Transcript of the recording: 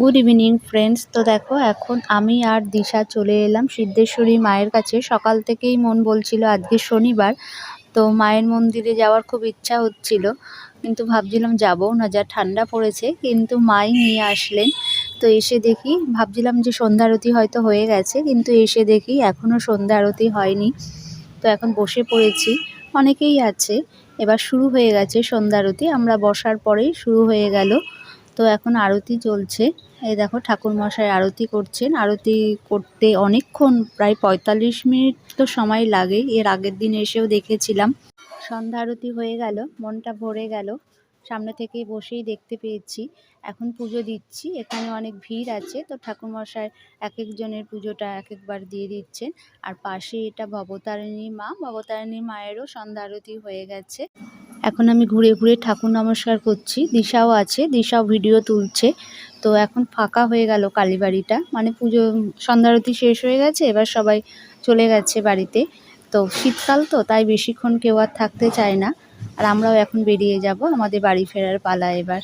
Good evening friends তো দেখো, এখন আমি আর দিশা চলে এলাম সিদ্ধেশ্বরী মায়ের কাছে। সকাল থেকেই মন বলছিল আজকে শনিবার, তো মায়ের মন্দিরে যাওয়ার খুব ইচ্ছা হচ্ছিল। কিন্তু ভাবছিলাম যাব না, যা ঠান্ডা পড়েছে, কিন্তু মাই নিয়ে আসলেন। তো এসে দেখি, ভাবছিলাম যে সন্ধ্যা আরতি হয়তো হয়ে গেছে, কিন্তু এসে দেখি এখনও সন্ধ্যা আরতি হয়নি। তো এখন বসে পড়েছি, অনেকেই আছে। এবার শুরু হয়ে গেছে সন্ধ্যা আরতি, আমরা বসার পরেই শুরু হয়ে গেল। তো এখন আরতি চলছে। এই দেখো ঠাকুর মশাই আরতি করছেন। আরতি করতে অনেকক্ষণ, প্রায় পঁয়তাল্লিশ মিনিট তো সময় লাগে এর আগের দিন এসেও দেখেছিলাম। সন্ধ্যা আরতি হয়ে গেল, মনটা ভরে গেল। সামনে থেকে বসেই দেখতে পেয়েছি। এখন পুজো দিচ্ছি। এখানে অনেক ভিড় আছে। তো ঠাকুরমশাই এক একজনের পুজোটা এক একবার দিয়ে দিচ্ছেন। আর পাশে এটা ভবতারিণী মা। ভবতারিণী মায়েরও সন্ধ্যা আরতি হয়ে গেছে। এখন আমি ঘুরে ঘুরে ঠাকুর নমস্কার করছি। দিশাও আছে, দিশাও ভিডিও তুলছে। তো এখন ফাঁকা হয়ে গেল কালীবাড়িটা। মানে পুজো, সন্ধ্যারতি শেষ হয়ে গেছে, এবার সবাই চলে গেছে বাড়িতে। তো শীতকাল তো, তাই বেশিক্ষণ কেউ আর থাকতে চায় না। আর আমরাও এখন বেরিয়ে যাব আমাদের বাড়ি ফেরার পালা এবার।